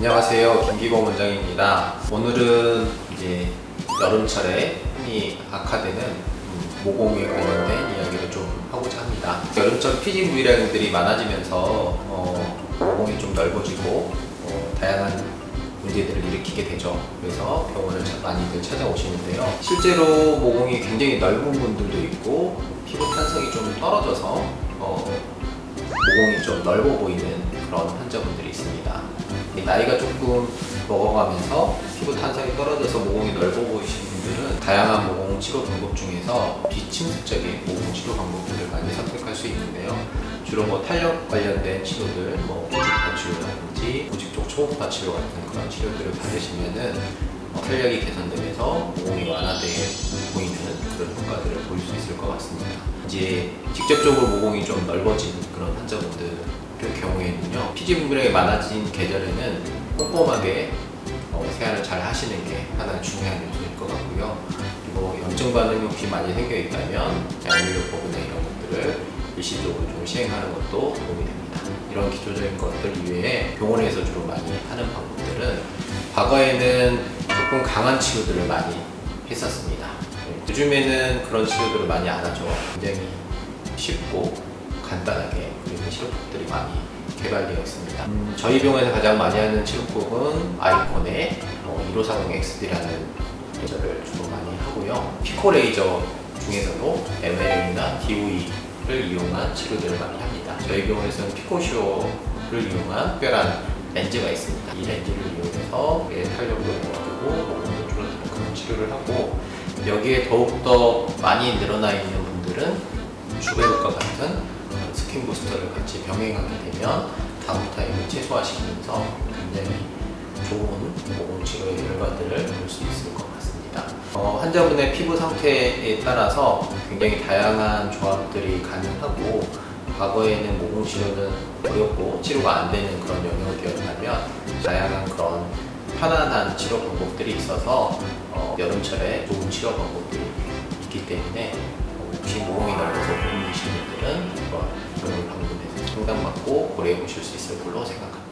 안녕하세요. 김기범 원장입니다. 오늘은 이제 여름철에 흔히 악화되는 음, 모공에 관련된 이야기를 좀 하고자 합니다. 여름철 피지 부위량들이 많아지면서 어, 모공이 좀 넓어지고 어, 다양한 문제들을 일으키게 되죠. 그래서 병원을 참 많이들 찾아오시는데요. 실제로 모공이 굉장히 넓은 분들도 있고 피부 탄성이 좀 떨어져서 어, 모공이 좀 넓어 보이는 그런 있습니다. 나이가 조금 먹어가면서 피부 탄성이 떨어져서 모공이 넓어 보이시는 분들은 다양한 모공 치료 방법 중에서 비침습적인 모공 치료 방법들을 많이 선택할 수 있는데요. 주로 뭐 탄력 관련된 치료들, 뭐 보직파 치료라든지 보직 쪽 초음파 치료 같은 그런 치료들을 받으시면은 어, 탄력이 개선되면서 모공이 완화돼 보이는 그런 효과들을 보일 수 있을 것 같습니다. 이제 직접적으로 모공이 좀 넓어진 그런 환자분 분비량이 많아진 계절에는 꼼꼼하게 어, 세안을 잘 하시는 게 하나 중요한 요소일 것 같고요. 그리고 염증 반응이 혹시 많이 생겨 있다면 양육력 보분의 이런 것들을 일시적으로 좀 시행하는 것도 도움이 됩니다. 이런 기초적인 것들 이외에 병원에서 주로 많이 하는 방법들은 과거에는 조금 강한 치료들을 많이 했었습니다. 네, 요즘에는 그런 치료들을 많이 안 하죠. 굉장히 쉽고 간단하게 그리고 치료법들이 많이 개발되어 있습니다. 음, 저희 병원에서 가장 많이 하는 치료법은 아이콘의 어, 1540 XD라는 레이저를 주로 많이 하고요. 피코 레이저 중에서도 ML이나 DOE를 이용한 치료들을 많이 합니다. 저희 병원에서는 피코쇼를 이용한 특별한 렌즈가 있습니다. 이 렌즈를 이용해서 의 탄력도 높아지고 모공도 줄어드는 그런 치료를 하고 여기에 더욱더 많이 늘어나 있는 분들은 주배효과 같은 스킨 부스터를 같이 병행하게 되면 다운 타임을 최소화시키면서 굉장히 좋은 모공 치료의 결과들을 볼 수 있을 것 같습니다. 어, 환자분의 피부 상태에 따라서 굉장히 다양한 조합들이 가능하고 과거에는 모공 치료는 어렵고 치료가 안 되는 그런 영역이었다면 다양한 그런 편안한 치료 방법들이 있어서 어, 여름철에 좋은 치료 방법들이 있기 때문에 상담받고 고려해 보실 수 있을 걸로 생각합니다.